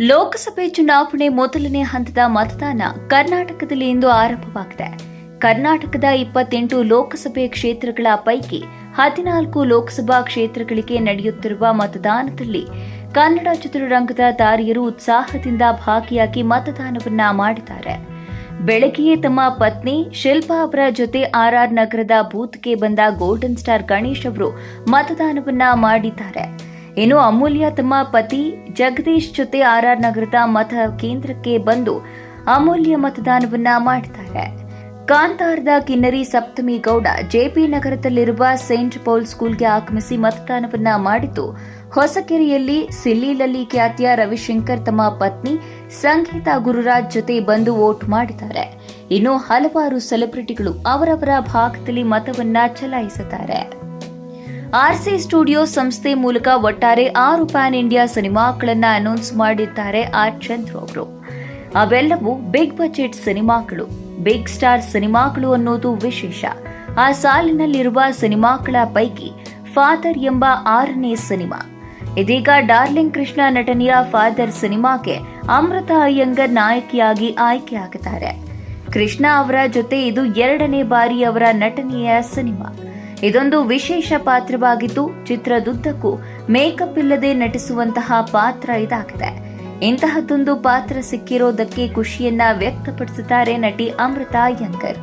ಲೋಕಸಭೆ ಚುನಾವಣೆ ಮೊದಲನೇ ಹಂತದ ಮತದಾನ ಕರ್ನಾಟಕದಲ್ಲಿ ಇಂದು ಆರಂಭವಾಗಿದೆ. ಕರ್ನಾಟಕದ ಇಪ್ಪತ್ತೆಂಟು ಲೋಕಸಭೆ ಕ್ಷೇತ್ರಗಳ ಪೈಕಿ ಹದಿನಾಲ್ಕು ಲೋಕಸಭಾ ಕ್ಷೇತ್ರಗಳಿಗೆ ನಡೆಯುತ್ತಿರುವ ಮತದಾನದಲ್ಲಿ ಕನ್ನಡ ಚಿತ್ರರಂಗದ ತಾರಿಯರು ಉತ್ಸಾಹದಿಂದ ಭಾಗಿಯಾಗಿ ಮತದಾನವನ್ನ ಮಾಡಿದ್ದಾರೆ. ಬೆಳಗ್ಗೆಯೇ ತಮ್ಮ ಪತ್ನಿ ಶಿಲ್ಪಾ ಅವರ ಜೊತೆ ಆರ್ಆರ್ ನಗರದ ಬೂತ್ಗೆ ಬಂದ ಗೋಲ್ಡನ್ ಸ್ಟಾರ್ ಗಣೇಶ್ ಅವರು ಮತದಾನವನ್ನ ಮಾಡಿದ್ದಾರೆ. ಇನ್ನು ಅಮೂಲ್ಯ ತಮ್ಮ ಪತಿ ಜಗದೀಶ್ ಜೊತೆ ಆರ್ ಆರ್ ನಗರದ ಮತ ಕೇಂದ್ರಕ್ಕೆ ಬಂದು ಅಮೂಲ್ಯ ಮತದಾನವನ್ನ ಮಾಡ್ತಾರೆ. ಕಾಂತಾರದ ಕಿನ್ನರಿ ಸಪ್ತಮಿ ಗೌಡ ಜೆಪಿ ನಗರದಲ್ಲಿರುವ ಸೇಂಟ್ ಪೌಲ್ ಸ್ಕೂಲ್ಗೆ ಆಗಮಿಸಿ ಮತದಾನವನ್ನ ಮಾಡಿದ್ದು, ಹೊಸಕೆರೆಯಲ್ಲಿ ಸಿಲ್ಲಿಲಲ್ಲಿ ಖ್ಯಾತಿಯ ರವಿಶಂಕರ್ ತಮ್ಮ ಪತ್ನಿ ಸಂಗೀತಾ ಗುರುರಾಜ್ ಜೊತೆ ಬಂದು ವೋಟ್ ಮಾಡಿದ್ದಾರೆ. ಇನ್ನು ಹಲವಾರು ಸೆಲೆಬ್ರಿಟಿಗಳು ಅವರವರ ಭಾಗದಲ್ಲಿ ಮತವನ್ನ ಚಲಾಯಿಸಿದ್ದಾರೆ. ಆರ್ಸಿ ಸ್ಟುಡಿಯೋ ಸಂಸ್ಥೆ ಮೂಲಕ ಒಟ್ಟಾರೆ ಆರು ಪ್ಯಾನ್ ಇಂಡಿಯಾ ಸಿನಿಮಾಗಳನ್ನು ಅನೌನ್ಸ್ ಮಾಡಿದ್ದಾರೆ ಆರ್ ಚಂದ್ರ ಅವರು ಅವೆಲ್ಲವೂ ಬಿಗ್ ಬಜೆಟ್ ಸಿನಿಮಾಗಳು, ಬಿಗ್ ಸ್ಟಾರ್ ಸಿನಿಮಾಗಳು ಅನ್ನೋದು ವಿಶೇಷ. ಆ ಸಾಲಿನಲ್ಲಿರುವ ಸಿನಿಮಾಗಳ ಪೈಕಿ ಫಾದರ್ ಎಂಬ ಆರನೇ ಸಿನಿಮಾ. ಇದೀಗ ಡಾರ್ಲಿಂಗ್ ಕೃಷ್ಣ ನಟನೆಯ ಫಾದರ್ ಸಿನಿಮಾಗೆ ಅಮೃತ ಅಯ್ಯಂಗರ್ ನಾಯಕಿಯಾಗಿ ಆಯ್ಕೆಯಾಗಿದ್ದಾರೆ. ಕೃಷ್ಣ ಅವರ ಜೊತೆ ಇದು ಎರಡನೇ ಬಾರಿ ಅವರ ನಟನೆಯ ಸಿನಿಮಾ. ಇದೊಂದು ವಿಶೇಷ ಪಾತ್ರವಾಗಿದ್ದು ಚಿತ್ರದುದ್ದಕ್ಕೂ ಮೇಕಪ್ ಇಲ್ಲದೆ ನಟಿಸುವಂತಹ ಪಾತ್ರ ಇದಾಗಿದೆ. ಇಂತಹದ್ದೊಂದು ಪಾತ್ರ ಸಿಕ್ಕಿರೋದಕ್ಕೆ ಖುಷಿಯನ್ನ ವ್ಯಕ್ತಪಡಿಸುತ್ತಾರೆ ನಟಿ ಅಮೃತಾ ಯಂಕರ್.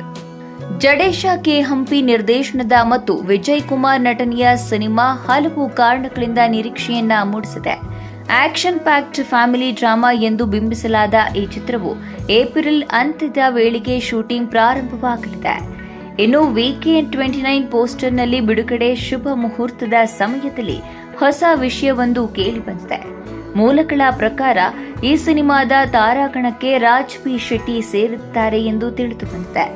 ಜಡೇಶ ಕೆ ಹಂಪಿ ನಿರ್ದೇಶನದ ಮತ್ತು ವಿಜಯ್ ಕುಮಾರ್ ನಟನೆಯ ಸಿನಿಮಾ ಹಲವು ಕಾರಣಗಳಿಂದ ನಿರೀಕ್ಷೆಯನ್ನ ಮೂಡಿಸಿದೆ. ಆಕ್ಷನ್ ಪ್ಯಾಕ್ಡ್ ಫ್ಯಾಮಿಲಿ ಡ್ರಾಮಾ ಎಂದು ಬಿಂಬಿಸಲಾದ ಈ ಚಿತ್ರವು ಏಪ್ರಿಲ್ ಅಂತ್ಯದ ವೇಳೆಗೆ ಶೂಟಿಂಗ್ ಪ್ರಾರಂಭವಾಗಲಿದೆ. ಇನ್ನು ವೀಕೆಂಡ್ ಟ್ವೆಂಟಿ ನೈನ್ ಪೋಸ್ಟರ್ನಲ್ಲಿ ಬಿಡುಗಡೆ ಶುಭ ಮುಹೂರ್ತದ ಸಮಯದಲ್ಲಿ ಹೊಸ ವಿಷಯವೊಂದು ಕೇಳಿಬಂದಿದೆ ಮೂಲಗಳ ಪ್ರಕಾರ ಈ ಸಿನಿಮಾದ ತಾರಾಗಣಕ್ಕೆ ರಾಜ್ ಪಿ ಶೆಟ್ಟಿ ಸೇರುತ್ತಾರೆ ಎಂದು ತಿಳಿದು ಬಂದಿದೆ.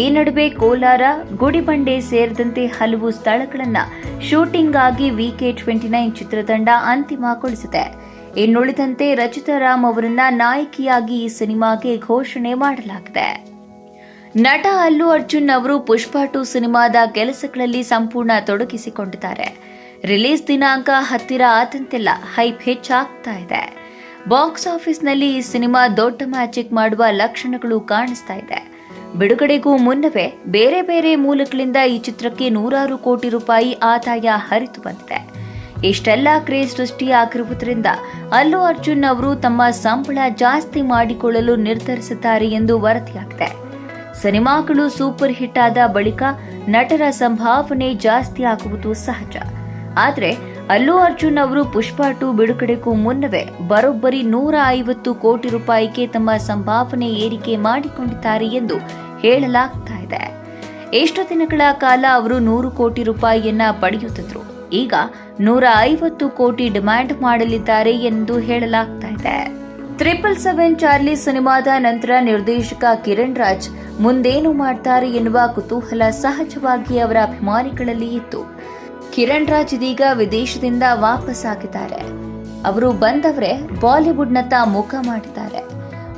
ಈ ನಡುವೆ ಕೋಲಾರ, ಗುಡಿಬಂಡೆ ಸೇರಿದಂತೆ ಹಲವು ಸ್ಥಳಗಳನ್ನು ಶೂಟಿಂಗ್ ಆಗಿ ವಿಕೆ ಟ್ವೆಂಟಿ ನೈನ್ ಚಿತ್ರತಂಡ ಅಂತಿಮಗೊಳಿಸಿದೆ ಇನ್ನುಳಿದಂತೆ ರಚಿತಾ ರಾಮ್ ಅವರನ್ನ ನಾಯಕಿಯಾಗಿ ಈ ಸಿನಿಮಾಗೆ ಘೋಷಣೆ ಮಾಡಲಾಗಿದೆ. ನಟ ಅಲ್ಲು ಅರ್ಜುನ್ ಅವರು ಪುಷ್ಪ ಟು ಸಿನಿಮಾದ ಕೆಲಸಗಳಲ್ಲಿ ಸಂಪೂರ್ಣ ತೊಡಗಿಸಿಕೊಂಡಿದ್ದಾರೆ. ರಿಲೀಸ್ ದಿನಾಂಕ ಹತ್ತಿರ ಆದಂತೆಲ್ಲ ಹೈಪ್ ಹೆಚ್ಚಾಗ್ತಾ ಇದೆ. ಬಾಕ್ಸ್ ಆಫೀಸ್ನಲ್ಲಿ ಈ ಸಿನಿಮಾ ದೊಡ್ಡ ಮ್ಯಾಜಿಕ್ ಮಾಡುವ ಲಕ್ಷಣಗಳು ಕಾಣಿಸ್ತಾ ಇದೆ. ಬಿಡುಗಡೆಗೂ ಮುನ್ನವೇ ಬೇರೆ ಬೇರೆ ಮೂಲಗಳಿಂದ ಈ ಚಿತ್ರಕ್ಕೆ ನೂರಾರು ಕೋಟಿ ರೂಪಾಯಿ ಆದಾಯ ಹರಿದು ಬಂದಿದೆ. ಇಷ್ಟೆಲ್ಲ ಕ್ರೇಜ್ ಸೃಷ್ಟಿಯಾಗಿರುವುದರಿಂದ ಅಲ್ಲು ಅರ್ಜುನ್ ಅವರು ತಮ್ಮ ಸಂಬಳ ಜಾಸ್ತಿ ಮಾಡಿಕೊಳ್ಳಲು ನಿರ್ಧರಿಸಿದ್ದಾರೆ ಎಂದು ವರದಿಯಾಗಿದೆ. ಸಿನಿಮಾಗಳು ಸೂಪರ್ ಹಿಟ್ ಆದ ಬಳಿಕ ನಟರ ಸಂಭಾವನೆ ಜಾಸ್ತಿ ಆಗುವುದು ಸಹಜ. ಆದರೆ ಅಲ್ಲು ಅರ್ಜುನ್ ಅವರು ಪುಷ್ಪ ಟು ಬಿಡುಗಡೆಗೂ ಮುನ್ನವೇ ಬರೋಬ್ಬರಿ ನೂರ ಐವತ್ತು ಕೋಟಿ ರೂಪಾಯಿಗೆ ತಮ್ಮ ಸಂಭಾವನೆ ಏರಿಕೆ ಮಾಡಿಕೊಂಡಿದ್ದಾರೆ ಎಂದು ಹೇಳಲಾಗ್ತಾ ಇದೆ. ಎಷ್ಟು ದಿನಗಳ ಕಾಲ ಅವರು ನೂರು ಕೋಟಿ ರೂಪಾಯಿಯನ್ನ ಪಡೆಯುತ್ತಿದ್ರು. ಈಗ ನೂರ ಐವತ್ತು ಕೋಟಿ ಡಿಮ್ಯಾಂಡ್ ಮಾಡಲಿದ್ದಾರೆ ಎಂದು ಹೇಳಲಾಗ್ತಾ ಇದೆ. ಟ್ರಿಪಲ್ ಸೆವೆನ್ ಚಾರ್ಲಿ ಸಿನಿಮಾದ ನಂತರ ನಿರ್ದೇಶಕ ಕಿರಣ್ ರಾಜ್ ಮುಂದೇನು ಮಾಡ್ತಾರೆ ಎನ್ನುವ ಕುತೂಹಲ ಸಹಜವಾಗಿ ಅವರ ಅಭಿಮಾನಿಗಳಲ್ಲಿ ಇತ್ತು. ಕಿರಣ್ ರಾಜ್ ಇದೀಗ ವಿದೇಶದಿಂದ ವಾಪಸ್ ಆಗಿದ್ದಾರೆ ಅವರು ಬಂದವರೇ ಬಾಲಿವುಡ್ನತ್ತ ಮುಖ ಮಾಡಿದ್ದಾರೆ.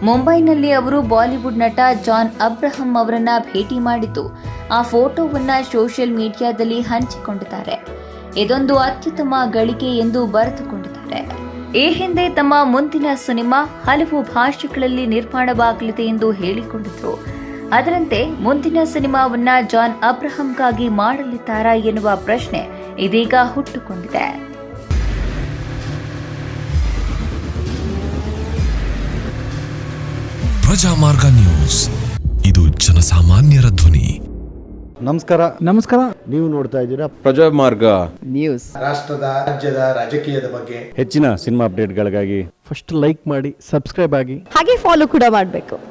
ಮುಂಬೈನಲ್ಲಿ ಅವರು ಬಾಲಿವುಡ್ ನಟ ಜಾನ್ ಅಬ್ರಹಂ ಅವರನ್ನ ಭೇಟಿ ಮಾಡಿದ್ದು, ಆ ಫೋಟೋವನ್ನ ಸೋಷಿಯಲ್ ಮೀಡಿಯಾದಲ್ಲಿ ಹಂಚಿಕೊಂಡಿದ್ದಾರೆ. ಇದೊಂದು ಅತ್ಯುತ್ತಮ ಗಳಿಕೆ ಎಂದು ಬರೆದುಕೊಂಡಿದ್ದಾರೆ. ಈ ಹಿಂದೆ ತಮ್ಮ ಮುಂದಿನ ಸಿನಿಮಾ ಹಲವು ಭಾಷೆಗಳಲ್ಲಿ ನಿರ್ಮಾಣವಾಗಲಿದೆ ಎಂದು ಹೇಳಿಕೊಂಡಿದ್ರು. ಅದರಂತೆ ಮುಂದಿನ ಸಿನಿಮಾವನ್ನ ಜಾನ್ ಅಬ್ರಹಂಗಾಗಿ ಮಾಡಲಿದ್ದಾರಾ ಎನ್ನುವ ಪ್ರಶ್ನೆ ಇದೀಗ ಹುಟ್ಟುಕೊಂಡಿದೆ. ಪ್ರಜಾಮಾರ್ಗ ನ್ಯೂಸ್. ಇದು ಜನಸಾಮಾನ್ಯರ ಧ್ವನಿ. ನಮಸ್ಕಾರ. ನಮಸ್ಕಾರ. ನೀವು ನೋಡ್ತಾ ಇದ್ದೀರಾ ಪ್ರಜಾಮಾರ್ಗ ನ್ಯೂಸ್. ರಾಷ್ಟ್ರದ ರಾಜ್ಯದ ರಾಜಕೀಯದ ಬಗ್ಗೆ. ಹೆಚ್ಚಿನ ಸಿನಿಮಾ ಅಪ್ಡೇಟ್ಗಳಿಗಾಗಿ ಫಸ್ಟ್ ಲೈಕ್ ಮಾಡಿ ಸಬ್ಸ್ಕ್ರೈಬ್ ಆಗಿ. ಹಾಗೆ ಫಾಲೋ ಕೂಡ ಮಾಡಬೇಕು.